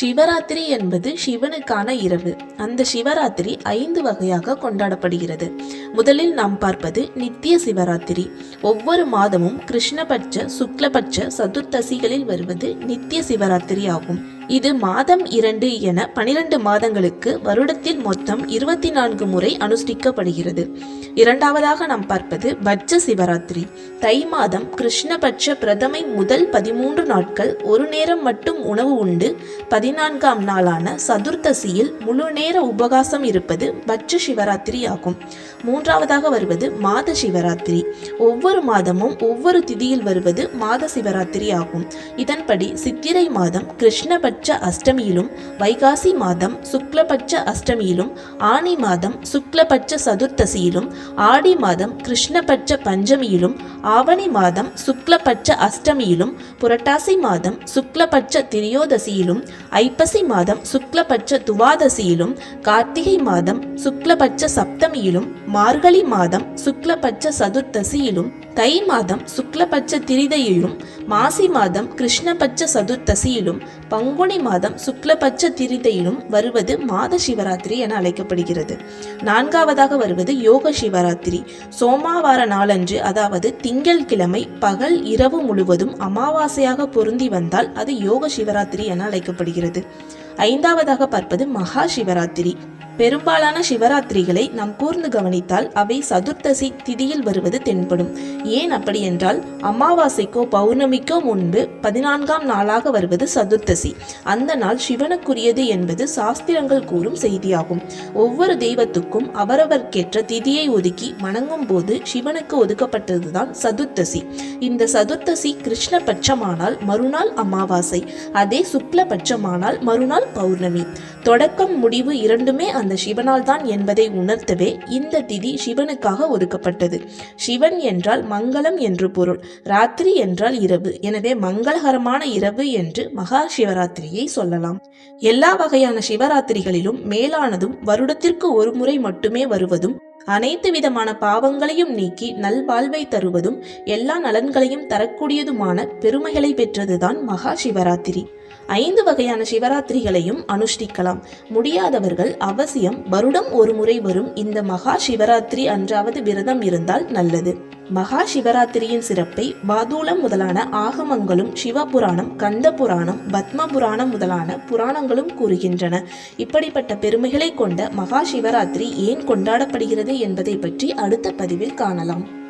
சிவராத்திரி என்பது சிவனுக்கான இரவு. அந்த சிவராத்திரி ஐந்து வகையாக கொண்டாடப்படுகிறது. முதலில் நாம் பார்ப்பது நித்திய சிவராத்திரி. ஒவ்வொரு மாதமும் கிருஷ்ணபட்ச சுக்லபட்ச சதுர்த்தசிகளில் வருவது நித்திய சிவராத்திரி ஆகும். இது மாதம் இரண்டு என பனிரெண்டு மாதங்களுக்கு வருடத்தில் மொத்தம் இருபத்தி நான்கு முறை அனுஷ்டிக்கப்படுகிறது. இரண்டாவதாக நாம் பார்ப்பது பட்ச சிவராத்திரி. தை மாதம் கிருஷ்ணபட்ச பிரதமை முதல் பதிமூன்று நாட்கள் ஒரு நேரம் மட்டும் உணவு உண்டு. பதினான்காம் நாளான சதுர்த்தசியில் முழு நேர உபகாசம் இருப்பது பட்ச சிவராத்திரி ஆகும். மூன்றாவதாக வருவது மாத சிவராத்திரி. ஒவ்வொரு மாதமும் ஒவ்வொரு திதியில் வருவது மாத சிவராத்திரி ஆகும். இதன்படி சித்திரை மாதம் கிருஷ்ணபட்ச அஷ்டமியிலும் வைகாசி மாதம் சுக்லபட்ச அஷ்டமியிலும் ஆனி மாதம் சுக்லபட்ச சதுர்த்தசியிலும் ஆடி மாதம் கிருஷ்ணபட்ச பஞ்சமியிலும் ஆவணி மாதம் சுக்லபட்ச அஷ்டமியிலும் புரட்டாசி மாதம் சுக்லபட்ச திரியோதசியிலும் ஐப்பசி மாதம் சுக்லபட்ச துவாதசியிலும் கார்த்திகை மாதம் சுக்லபட்ச சப்தமியிலும் மார்கழி மாதம் சுக்லபட்ச சதுர்த்தசியிலும் தை மாதம் சுக்லபட்ச திரிதையிலும் மாசி மாதம் கிருஷ்ணபட்ச சதுர்த்தசியிலும் பங்குனி மாதம் சுக்லபட்ச திரிதையிலும் வருவது மாத சிவராத்திரி என அழைக்கப்படுகிறது. நான்காவதாக வருவது யோக சிவராத்திரி. சோமாவார நாளன்று அதாவது திங்கள் கிழமை பகல் இரவு முழுவதும் அமாவாசையாக பொருந்தி வந்தால் அது யோக சிவராத்திரி என அழைக்கப்படுகிறது. ஐந்தாவதாக பார்ப்பது மகா சிவராத்திரி. பெரும்பாலான சிவராத்திரிகளை நாம் கூர்ந்து கவனித்தால் அவை சதுர்த்தசி திதியில் வருவது தென்படும். ஏன் அப்படி என்றால் அமாவாசைக்கோ பௌர்ணமிக்கோ முன்பு பதினான்காம் நாளாக வருவது சதுர்த்தசி. அந்த நாள் சிவனுக்குரியது என்பது சாஸ்திரங்கள் கூறும் செய்தியாகும். ஒவ்வொரு தெய்வத்துக்கும் அவரவர்க்கேற்ற திதியை ஒதுக்கி வணங்கும் போது சிவனுக்கு ஒதுக்கப்பட்டதுதான் சதுர்த்தசி. இந்த சதுர்த்தசி கிருஷ்ணபட்சமானால் மறுநாள் அமாவாசை அதே சுக்லபட்சமானால் மறுநாள் பௌர்ணமி. தொடக்கம் முடிவு இரண்டுமே அந்த சிவனால் தான் என்பதை உணர்த்தவே இந்த திதி சிவனுக்காக ஒதுக்கப்பட்டது. சிவன் என்றால் மங்களம் என்று பொருள். ராத்திரி என்றால் இரவு. எனவே மங்களகரமான இரவு என்று மகா சிவராத்திரியை சொல்லலாம். எல்லா வகையான சிவராத்திரிகளிலும் மேலானதும் வருடத்திற்கு ஒரு முறை மட்டுமே வருவதும் அனைத்து விதமான பாவங்களையும் நீக்கி நல்வாழ்வை தருவதும் எல்லா நலன்களையும் தரக்கூடியதுமான பெருமைகளை பெற்றதுதான் மகா சிவராத்திரி ஐந்து வகையான சிவராத்திரிகளையும் அனுஷ்டிக்கலாம். முடியாதவர்கள் அவசியம் வருடம் ஒரு முறை வரும் இந்த மகா சிவராத்திரி அன்றாவது விரதம் இருந்தால் நல்லது. மகா சிவராத்திரியின் சிறப்பை பாதூலம் முதலான ஆகமங்களும் சிவபுராணம் கந்த புராணம் பத்ம புராணம் முதலான புராணங்களும் கூறுகின்றன. இப்படிப்பட்ட பெருமைகளை கொண்ட மகா சிவராத்திரி ஏன் கொண்டாடப்படுகிறது என்பதை பற்றி அடுத்த பதிவில் காணலாம்.